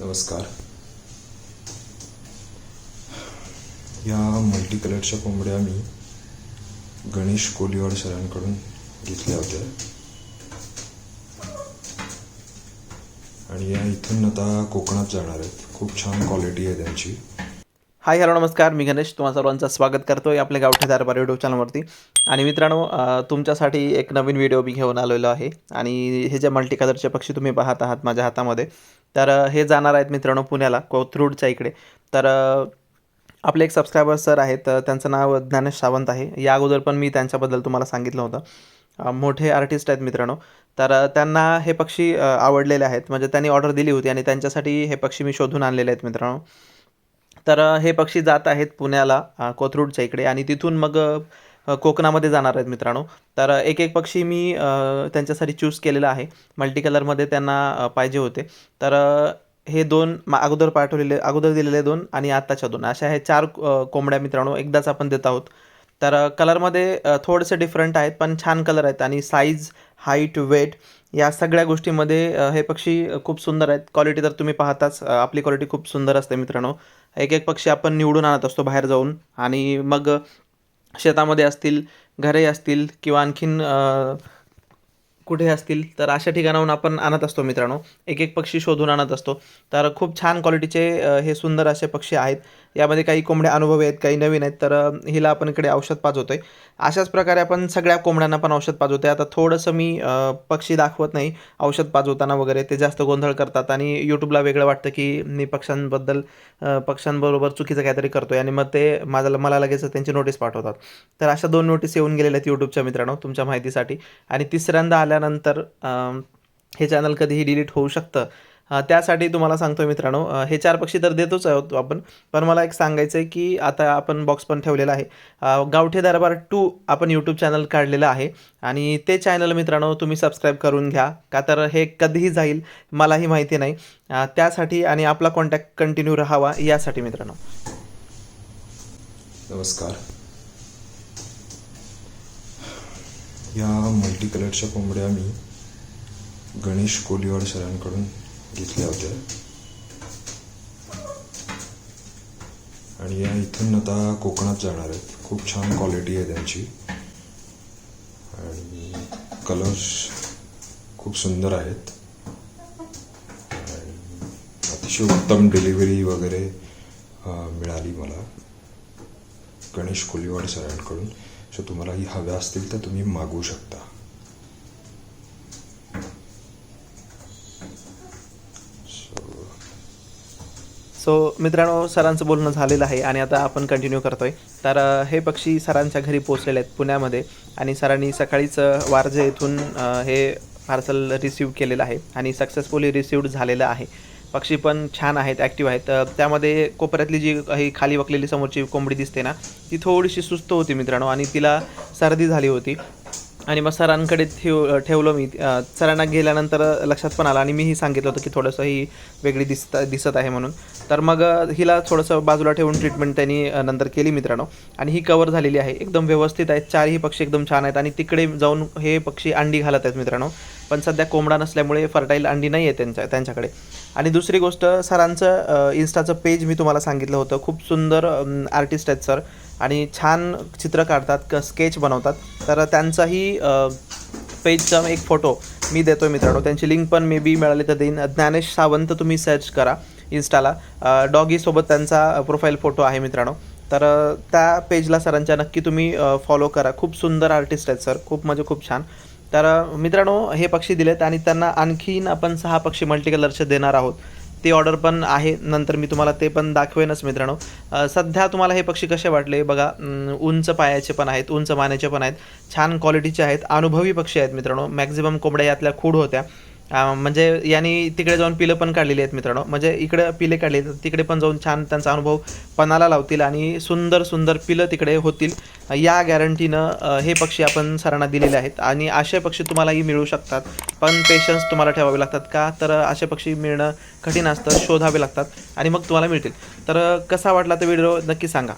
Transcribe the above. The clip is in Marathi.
नमस्कार. या मल्टी कलरच्या कोंबड्या मी गणेश कोलिवाड सरांकडून घेतल्या होत्या. आणि या इथून आता कोकणात जाणार आहेत. खूप छान क्वालिटी आहे त्यांची. हाय हॅलो नमस्कार. मी गणेश. तुम्हा सर्वांचं स्वागत करतो आहे आपल्या गावठी दरबार यूट्यूब चॅनलवरती आणि मित्रांनो तुमच्यासाठी एक नवीन व्हिडिओ मी घेऊन आलेलो आहे. आणि हे जे मल्टी कलरचे पक्षी तुम्ही पाहत आहात माझ्या हातामध्ये तर हे जाणार आहेत मित्रांनो पुण्याला कोथरूडच्या इकडे. तर आपले एक सबस्क्रायबर सर आहेत त्यांचं नाव ज्ञानेश सावंत आहे. या अगोदर पण मी त्यांच्याबद्दल तुम्हाला सांगितलं होतं. मोठे आर्टिस्ट आहेत मित्रांनो. तर त्यांना हे पक्षी आवडलेले आहेत. म्हणजे त्यांनी ऑर्डर दिली होती आणि त्यांच्यासाठी हे पक्षी मी शोधून आणलेले आहेत मित्रांनो. तर हे पक्षी जात आहेत पुण्याला कोथरूडच्या इकडे आणि तिथून मग कोकणामध्ये जाणार आहेत मित्रांनो. तर एक एक पक्षी मी त्यांच्यासाठी चूज केलेला आहे. मल्टी कलरमध्ये त्यांना पाहिजे होते. तर हे दोन मा अगोदर पाठवलेले अगोदर दिलेले दोन आणि आत्ताच्या दोन. अशा हे चार कोंबड्या मित्रांनो एकदाच आपण देत आहोत. तर कलरमध्ये थोडंसं थोडेसे डिफरंट आहेत पण छान कलर आहेत आणि साईज हाईट वेट या सगळ्या गोष्टीमध्ये हे पक्षी खूप सुंदर आहेत. क्वालिटी तर तुम्ही पाहताच. आपली क्वालिटी खूप सुंदर असते मित्रांनो. एक एक पक्षी आपण निवडून आणत असतो बाहेर जाऊन. आणि मग शेतामध्ये असतील घरे असतील किंवा आणखीन कुठे असतील तर अशा ठिकाणाहून आपण आणत असतो मित्रांनो. एक एक पक्षी शोधून आणत असतो. तर खूप छान क्वालिटीचे हे सुंदर असे पक्षी आहेत. यामध्ये काही कोंबड्या अनुभवी आहेत काही नवीन आहेत तर हिला आपण इकडे औषध पाजवतो आहे अशाच प्रकारे आपण सगळ्या कोंबड्यांना पण औषध पाजवतो आहे आता थोडंसं मी पक्षी दाखवत नाही औषध पाजवताना वगैरे ते जास्त गोंधळ करतात आणि यूट्यूबला वेगळं वाटतं की मी पक्ष्यांबद्दल पक्ष्यांबरोबर चुकीचं काहीतरी करतो आहे आणि मग ते माझं मला लगेच त्यांची नोटीस पाठवतात. तर अशा दोन नोटीस येऊन गेलेल्या आहेत यूट्यूबच्या मित्रांनो तुमच्या माहितीसाठी. आणि तिसऱ्यांदा आल्यानंतर हे चॅनल कधीही डिलीट होऊ शकतं. त्यासाठी तुम्हाला सांगतो मित्रांनो. हे चार पक्षी तर देतोच आहोत आपण. पण मला एक सांगायचं आहे की आता आपण बॉक्स पण ठेवलेला आहे. गावठे दरबार टू आपण यूट्यूब चॅनल काढलेलं आहे. आणि ते चॅनल मित्रांनो तुम्ही सबस्क्राईब करून घ्या. का तर हे कधीही जाईल मलाही माहिती नाही. त्यासाठी आणि आपला कॉन्टॅक्ट कंटिन्यू राहावा यासाठी मित्रांनो. नमस्कार. या मल्टी कलरच्या कोंबड्या मी गणेश कोलिवाड सरांकडून घेतल्या होत्या. आणि या इथून आता कोकणात जाणार आहेत. खूप छान क्वालिटी आहे त्यांची. आणि कलर्स खूप सुंदर आहेत. आणि अतिशय उत्तम डिलिव्हरी वगैरे मिळाली मला. गणेश कोलिवाड सरांकडून. सो तुम्हालाही हव्या असतील तर तुम्ही मागवू शकता. सो मित्रांनो सरांचं बोलणं झालेलं आहे आणि आता आपण कंटिन्यू करतोय. तर हे पक्षी सरांच्या घरी पोचलेले आहेत पुण्यामध्ये आणि सरांनी सकाळीच वारजे येथून हे पार्सल रिसिव्ह केलेलं आहे आणि सक्सेसफुली रिसिव्ह झालेलं आहे. पक्षी पण छान आहेत ॲक्टिव्ह आहेत. त्यामध्ये कोपऱ्यातली जी ही खाली वकलेली समोरची कोंबडी दिसते ना ती थोडीशी सुस्त होती मित्रांनो आणि तिला सर्दी झाली होती. आणि मग सरांकडे ठेव ठेवलं मी. सरांना गेल्यानंतर लक्षात पण आलं आणि मीही सांगितलं होतं की थोडंसं ही वेगळी दिसत दिसत आहे म्हणून. तर मग हिला थोडंसं बाजूला ठेवून ट्रीटमेंट त्यांनी नंतर केली मित्रांनो. आणि ही कवर झालेली आहे. एकदम व्यवस्थित आहेत. चारही पक्षी एकदम छान आहेत आणि तिकडे जाऊन हे पक्षी अंडी घालत आहेत मित्रांनो. पण सध्या कोंबडा नसल्यामुळे फर्टाईल अंडी नाही आहे त्यांच्या त्यांच्याकडे. आणि दुसरी गोष्ट सरांचं इन्स्टाचं पेज मी तुम्हाला सांगितलं होतं. खूप सुंदर आर्टिस्ट आहेत सर. आणि छान चित्र काढतात क स्केच बनवतात. तर त्यांचाही पेजचा एक फोटो मी देतो आहे मित्रांनो. त्यांची लिंक पण मे बी मिळाली तर देईन. ज्ञानेश सावंत तुम्ही सर्च करा इन्स्टाला डॉगीसोबत त्यांचा प्रोफाईल फोटो आहे मित्रांनो. तर त्या पेजला सरांच्या नक्की तुम्ही फॉलो करा. खूप सुंदर आर्टिस्ट आहेत सर. खूप म्हणजे खूप छान. तर मित्रांनो हे पक्षी दिलेत आणि त्यांना आणखीन आपण सहा पक्षी मल्टी कलरचे देणार आहोत. ती ऑर्डर पण आहे. नंतर मी तुम्हाला ते पण दाखवेनच मित्रांनो. सध्या तुम्हाला हे पक्षी कसे वाटले? बघा उंच पायाचे पण आहेत उंच मानेचे पण आहेत छान क्वालिटीचे आहेत अनुभवी पक्षी आहेत मित्रांनो. मॅक्झिमम कोंबड्या यातल्या खूड होत्या. म्हणजे यांनी तिकडे जाऊन पिलं पण काढलेली आहेत मित्रांनो. म्हणजे इकडे पिले काढले तिकडे पण जाऊन छान त्यांचा अनुभव पणाला लावतील आणि सुंदर सुंदर पिलं तिकडे होतील. या गॅरंटीनं हे पक्षी आपण सरांना दिलेले आहेत. आणि असे पक्षी तुम्हालाही मिळू शकतात. पण पेशन्स तुम्हाला ठेवावे लागतात का? तर असे पक्षी मिळणं कठीण असतं शोधावे लागतात आणि मग तुम्हाला मिळतील. तर कसा वाटला तर व्हिडिओ नक्की सांगा.